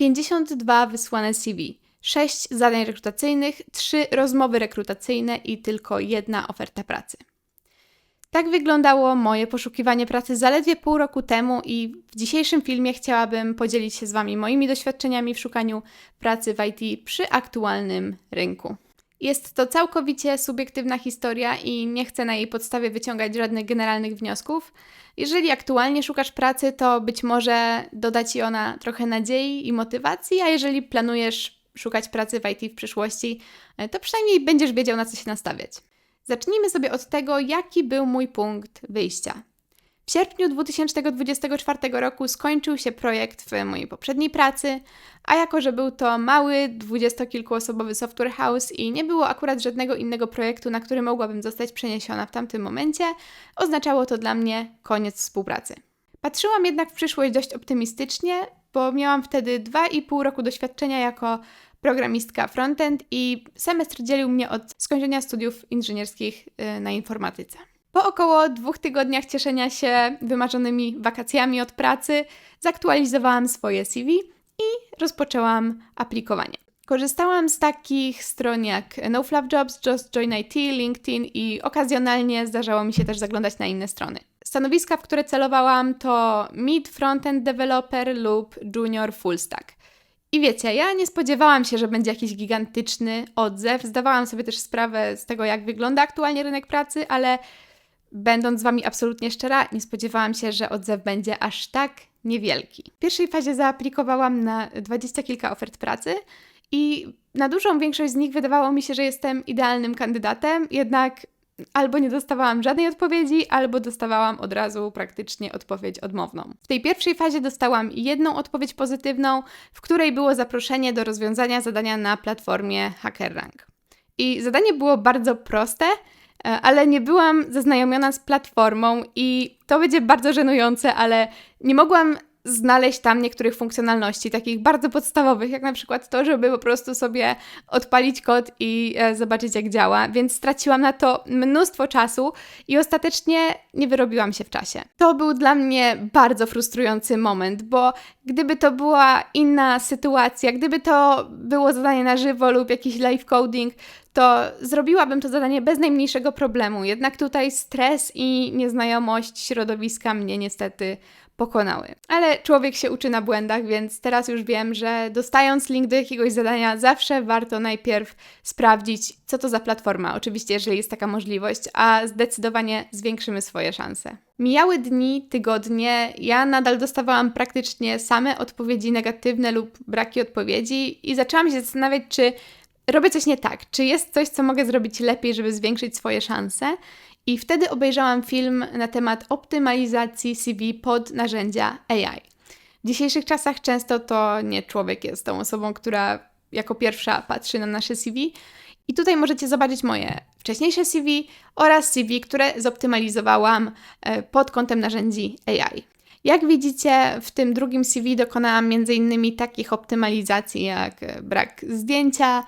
52 wysłane CV, 6 zadań rekrutacyjnych, 3 rozmowy rekrutacyjne i tylko jedna oferta pracy. Tak wyglądało moje poszukiwanie pracy zaledwie pół roku temu i w dzisiejszym filmie chciałabym podzielić się z Wami moimi doświadczeniami w szukaniu pracy w IT przy aktualnym rynku. Jest to całkowicie subiektywna historia i nie chcę na jej podstawie wyciągać żadnych generalnych wniosków. Jeżeli aktualnie szukasz pracy, to być może doda Ci ona trochę nadziei i motywacji, a jeżeli planujesz szukać pracy w IT w przyszłości, to przynajmniej będziesz wiedział, na co się nastawiać. Zacznijmy sobie od tego, jaki był mój punkt wyjścia. W sierpniu 2024 roku skończył się projekt w mojej poprzedniej pracy, a jako, że był to mały, dwudziestokilkuosobowy software house i nie było akurat żadnego innego projektu, na który mogłabym zostać przeniesiona w tamtym momencie, oznaczało to dla mnie koniec współpracy. Patrzyłam jednak w przyszłość dość optymistycznie, bo miałam wtedy 2,5 roku doświadczenia jako programistka frontend i semestr dzielił mnie od skończenia studiów inżynierskich y, na informatyce. Po około dwóch tygodniach cieszenia się wymarzonymi wakacjami od pracy, zaktualizowałam swoje CV i rozpoczęłam aplikowanie. Korzystałam z takich stron jak NoFluffJobs, Just Join IT, LinkedIn i okazjonalnie zdarzało mi się też zaglądać na inne strony. Stanowiska, w które celowałam to Mid Frontend Developer lub Junior Full Stack. I wiecie, ja nie spodziewałam się, że będzie jakiś gigantyczny odzew. Zdawałam sobie też sprawę z tego, jak wygląda aktualnie rynek pracy, ale będąc z Wami absolutnie szczera, nie spodziewałam się, że odzew będzie aż tak niewielki. W pierwszej fazie zaaplikowałam na dwadzieścia kilka ofert pracy i na dużą większość z nich wydawało mi się, że jestem idealnym kandydatem, jednak albo nie dostawałam żadnej odpowiedzi, albo dostawałam od razu praktycznie odpowiedź odmowną. W tej pierwszej fazie dostałam jedną odpowiedź pozytywną, w której było zaproszenie do rozwiązania zadania na platformie HackerRank. I zadanie było bardzo proste, ale nie byłam zaznajomiona z platformą i to będzie bardzo żenujące, ale nie mogłam znaleźć tam niektórych funkcjonalności, takich bardzo podstawowych, jak na przykład to, żeby po prostu sobie odpalić kod i e, zobaczyć, jak działa, więc straciłam na to mnóstwo czasu i ostatecznie nie wyrobiłam się w czasie. To był dla mnie bardzo frustrujący moment, bo gdyby to była inna sytuacja, gdyby to było zadanie na żywo lub jakiś live coding, to zrobiłabym to zadanie bez najmniejszego problemu. Jednak tutaj stres i nieznajomość środowiska mnie niestety pokonały. Ale człowiek się uczy na błędach, więc teraz już wiem, że dostając link do jakiegoś zadania, zawsze warto najpierw sprawdzić, co to za platforma. Oczywiście, jeżeli jest taka możliwość, a zdecydowanie zwiększymy swoje szanse. Mijały dni, tygodnie, ja nadal dostawałam praktycznie same odpowiedzi negatywne lub braki odpowiedzi i zaczęłam się zastanawiać, czy robię coś nie tak, czy jest coś, co mogę zrobić lepiej, żeby zwiększyć swoje szanse. I wtedy obejrzałam film na temat optymalizacji CV pod narzędzia AI. W dzisiejszych czasach często to nie człowiek jest tą osobą, która jako pierwsza patrzy na nasze CV. I tutaj możecie zobaczyć moje wcześniejsze CV oraz CV, które zoptymalizowałam e, pod kątem narzędzi AI. Jak widzicie, w tym drugim CV dokonałam m.in. takich optymalizacji jak e, brak zdjęcia,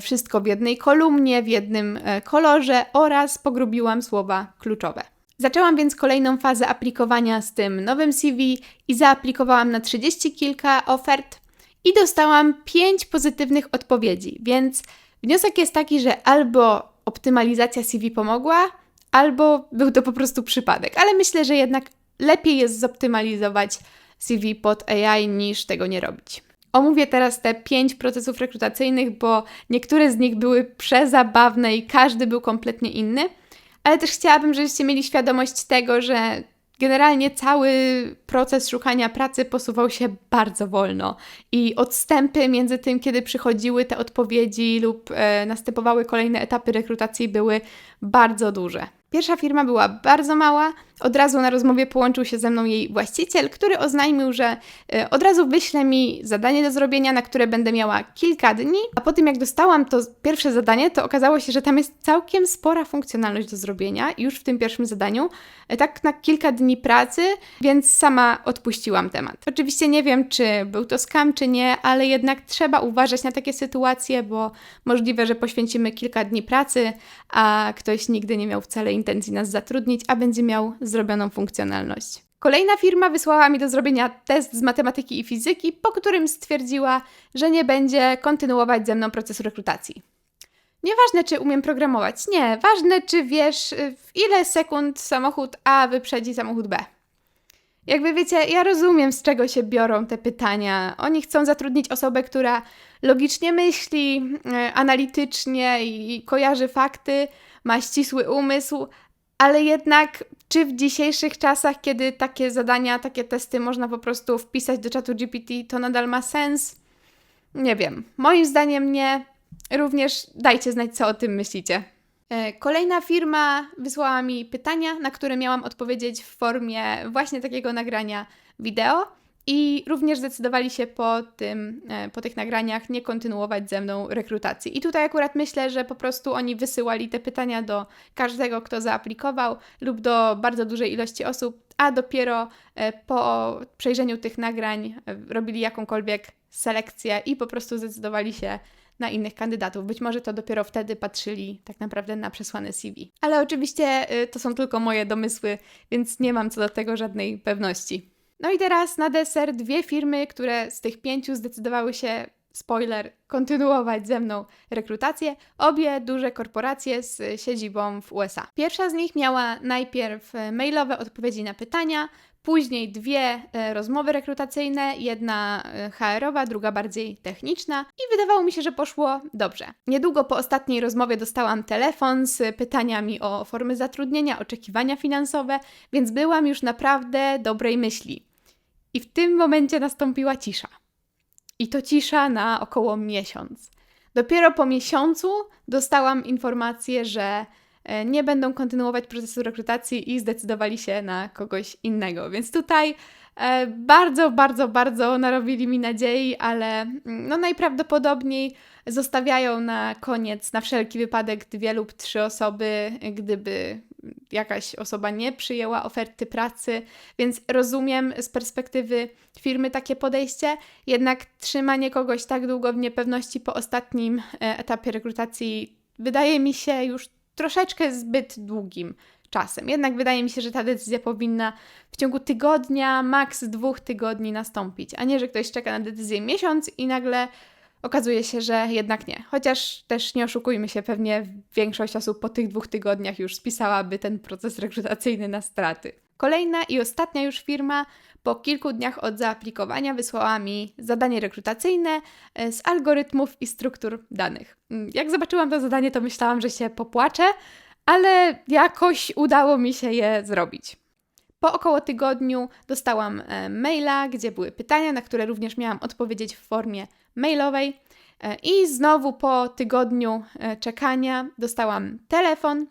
wszystko w jednej kolumnie, w jednym e, kolorze oraz pogrubiłam słowa kluczowe. Zaczęłam więc kolejną fazę aplikowania z tym nowym CV i zaaplikowałam na 30 kilka ofert i dostałam 5 pozytywnych odpowiedzi, więc wniosek jest taki, że albo optymalizacja CV pomogła, albo był to po prostu przypadek, ale myślę, że jednak lepiej jest zoptymalizować CV pod AI niż tego nie robić. Omówię teraz te pięć procesów rekrutacyjnych, bo niektóre z nich były przezabawne i każdy był kompletnie inny, ale też chciałabym, żebyście mieli świadomość tego, że generalnie cały proces szukania pracy posuwał się bardzo wolno i odstępy między tym, kiedy przychodziły te odpowiedzi lub e, następowały kolejne etapy rekrutacji, były bardzo duże. Pierwsza firma była bardzo mała. Od razu na rozmowie połączył się ze mną jej właściciel, który oznajmił, że e, od razu wyśle mi zadanie do zrobienia, na które będę miała kilka dni. A po tym, jak dostałam to pierwsze zadanie, to okazało się, że tam jest całkiem spora funkcjonalność do zrobienia już w tym pierwszym zadaniu, e, tak na kilka dni pracy, więc sama odpuściłam temat. Oczywiście nie wiem, czy był to skam, czy nie, ale jednak trzeba uważać na takie sytuacje, bo możliwe, że poświęcimy kilka dni pracy, a ktoś nigdy nie miał wcale intencji nas zatrudnić, a będzie miał zrobioną funkcjonalność. Kolejna firma wysłała mi do zrobienia test z matematyki i fizyki, po którym stwierdziła, że nie będzie kontynuować ze mną procesu rekrutacji. Nieważne, czy umiem programować, nie, ważne, czy wiesz, y, w ile sekund samochód A wyprzedzi samochód B. Jakby wiecie, ja rozumiem, z czego się biorą te pytania. Oni chcą zatrudnić osobę, która logicznie myśli, y, analitycznie i kojarzy fakty, ma ścisły umysł, ale jednak, czy w dzisiejszych czasach, kiedy takie zadania, takie testy można po prostu wpisać do czatu GPT, to nadal ma sens? Nie wiem. Moim zdaniem nie. Również dajcie znać, co o tym myślicie. E, Kolejna firma wysłała mi pytania, na które miałam odpowiedzieć w formie właśnie takiego nagrania wideo. I również zdecydowali się po, tym, e, po tych nagraniach nie kontynuować ze mną rekrutacji. I tutaj akurat myślę, że po prostu oni wysyłali te pytania do każdego, kto zaaplikował, lub do bardzo dużej ilości osób, a dopiero e, po przejrzeniu tych nagrań e, robili jakąkolwiek selekcję i po prostu zdecydowali się na innych kandydatów. Być może to dopiero wtedy patrzyli tak naprawdę na przesłane CV. Ale oczywiście to są tylko moje domysły, więc nie mam co do tego żadnej pewności. No i teraz na deser dwie firmy, które z tych pięciu zdecydowały się, spoiler, kontynuować ze mną rekrutację. Obie duże korporacje z siedzibą w USA. Pierwsza z nich miała najpierw mailowe odpowiedzi na pytania, później dwie e, rozmowy rekrutacyjne, jedna e, HR-owa, druga bardziej techniczna i wydawało mi się, że poszło dobrze. Niedługo po ostatniej rozmowie dostałam telefon z pytaniami o formy zatrudnienia, oczekiwania finansowe, więc byłam już naprawdę dobrej myśli. I w tym momencie nastąpiła cisza. I to cisza na około miesiąc. Dopiero po miesiącu dostałam informację, że nie będą kontynuować procesu rekrutacji i zdecydowali się na kogoś innego. Więc tutaj e, bardzo, bardzo, bardzo narobili mi nadziei, ale mm, no najprawdopodobniej zostawiają na koniec, na wszelki wypadek, dwie lub trzy osoby, gdyby jakaś osoba nie przyjęła oferty pracy, więc rozumiem z perspektywy firmy takie podejście, jednak trzymanie kogoś tak długo w niepewności po ostatnim e, etapie rekrutacji wydaje mi się już troszeczkę zbyt długim czasem. Jednak wydaje mi się, że ta decyzja powinna w ciągu tygodnia, maks dwóch tygodni nastąpić, a nie, że ktoś czeka na decyzję miesiąc i nagle okazuje się, że jednak nie. Chociaż też nie oszukujmy się, pewnie większość osób po tych dwóch tygodniach już spisałaby ten proces rekrutacyjny na straty. Kolejna i ostatnia już firma po kilku dniach od zaaplikowania wysłała mi zadanie rekrutacyjne e, z algorytmów i struktur danych. Mm, jak zobaczyłam to zadanie, to myślałam, że się popłaczę, ale jakoś udało mi się je zrobić. Po około tygodniu dostałam e, maila, gdzie były pytania, na które również miałam odpowiedzieć w formie mailowej. E, I znowu po tygodniu czekania dostałam telefon,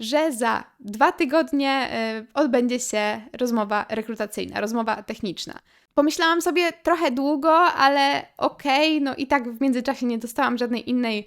że za dwa tygodnie odbędzie się rozmowa rekrutacyjna, rozmowa techniczna. Pomyślałam sobie trochę długo, ale okej, okay, no i tak w międzyczasie nie dostałam żadnej innej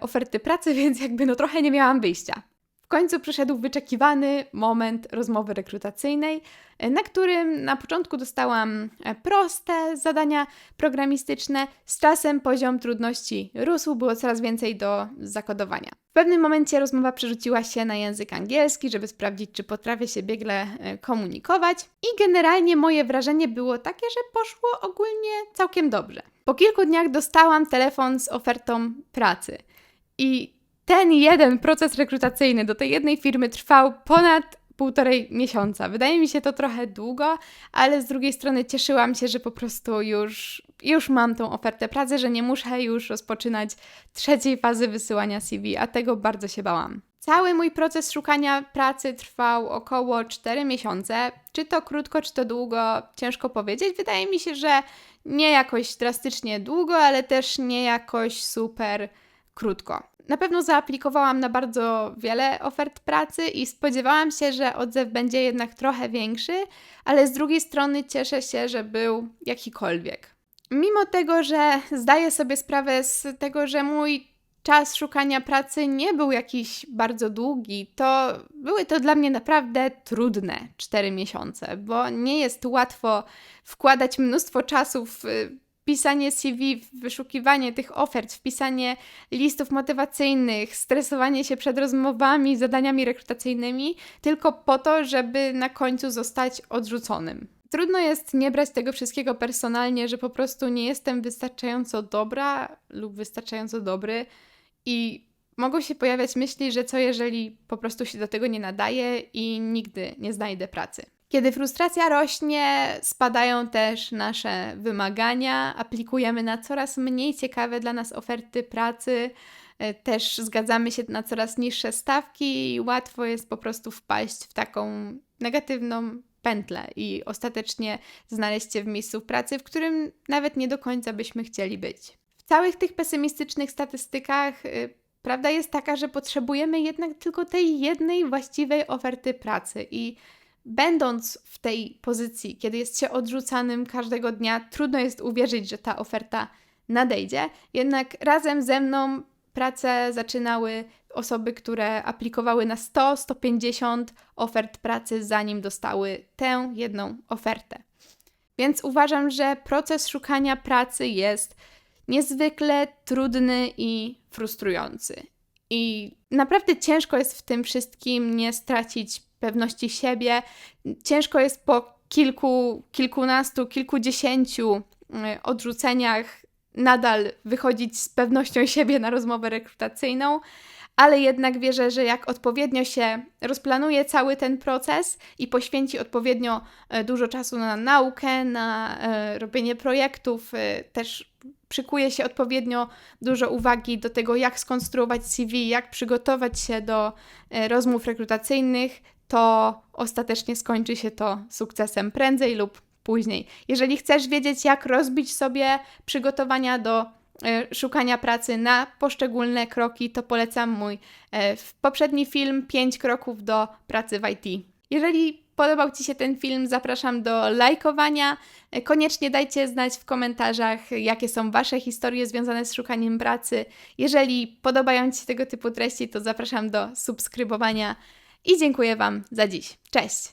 oferty pracy, więc jakby no trochę nie miałam wyjścia końcu przyszedł wyczekiwany moment rozmowy rekrutacyjnej, na którym na początku dostałam e, proste zadania programistyczne. Z czasem poziom trudności rósł, było coraz więcej do zakodowania. W pewnym momencie rozmowa przerzuciła się na język angielski, żeby sprawdzić, czy potrafię się biegle e, komunikować. I generalnie moje wrażenie było takie, że poszło ogólnie całkiem dobrze. Po kilku dniach dostałam telefon z ofertą pracy. I ten jeden proces rekrutacyjny do tej jednej firmy trwał ponad półtorej miesiąca. Wydaje mi się to trochę długo, ale z drugiej strony cieszyłam się, że po prostu już, już mam tą ofertę pracy, że nie muszę już rozpoczynać trzeciej fazy wysyłania CV, a tego bardzo się bałam. Cały mój proces szukania pracy trwał około 4 miesiące. Czy to krótko, czy to długo, ciężko powiedzieć. Wydaje mi się, że nie jakoś drastycznie długo, ale też nie jakoś super krótko. Na pewno zaaplikowałam na bardzo wiele ofert pracy i spodziewałam się, że odzew będzie jednak trochę większy, ale z drugiej strony cieszę się, że był jakikolwiek. Mimo tego, że zdaję sobie sprawę z tego, że mój czas szukania pracy nie był jakiś bardzo długi, to były to dla mnie naprawdę trudne 4 miesiące, bo nie jest łatwo wkładać mnóstwo czasu w wpisanie CV, wyszukiwanie tych ofert, wpisanie listów motywacyjnych, stresowanie się przed rozmowami, zadaniami rekrutacyjnymi, tylko po to, żeby na końcu zostać odrzuconym. Trudno jest nie brać tego wszystkiego personalnie, że po prostu nie jestem wystarczająco dobra lub wystarczająco dobry i mogą się pojawiać myśli, że co jeżeli po prostu się do tego nie nadaje i nigdy nie znajdę pracy. Kiedy frustracja rośnie, spadają też nasze wymagania, aplikujemy na coraz mniej ciekawe dla nas oferty pracy, e, też zgadzamy się na coraz niższe stawki i łatwo jest po prostu wpaść w taką negatywną pętlę i ostatecznie znaleźć się w miejscu pracy, w którym nawet nie do końca byśmy chcieli być. W całych tych pesymistycznych statystykach y, prawda jest taka, że potrzebujemy jednak tylko tej jednej właściwej oferty pracy i będąc w tej pozycji, kiedy jest się odrzucanym każdego dnia, trudno jest uwierzyć, że ta oferta nadejdzie. Jednak razem ze mną pracę zaczynały osoby, które aplikowały na 100-150 ofert pracy, zanim dostały tę jedną ofertę. Więc uważam, że proces szukania pracy jest niezwykle trudny i frustrujący. I naprawdę ciężko jest w tym wszystkim nie stracić pewności siebie. Ciężko jest po kilku, kilkunastu, kilkudziesięciu y, odrzuceniach nadal wychodzić z pewnością siebie na rozmowę rekrutacyjną, ale jednak wierzę, że jak odpowiednio się rozplanuje cały ten proces i poświęci odpowiednio e, dużo czasu na naukę, na e, robienie projektów, też przykuje się odpowiednio dużo uwagi do tego, jak skonstruować CV, jak przygotować się do rozmów rekrutacyjnych, to ostatecznie skończy się to sukcesem prędzej lub później. Jeżeli chcesz wiedzieć, jak rozbić sobie przygotowania do e, szukania pracy na poszczególne kroki, to polecam mój e, poprzedni film 5 kroków do pracy w IT. Jeżeli podobał Ci się ten film, zapraszam do lajkowania. E, koniecznie dajcie znać w komentarzach, jakie są Wasze historie związane z szukaniem pracy. Jeżeli podobają Ci się tego typu treści, to zapraszam do subskrybowania i dziękuję Wam za dziś. Cześć!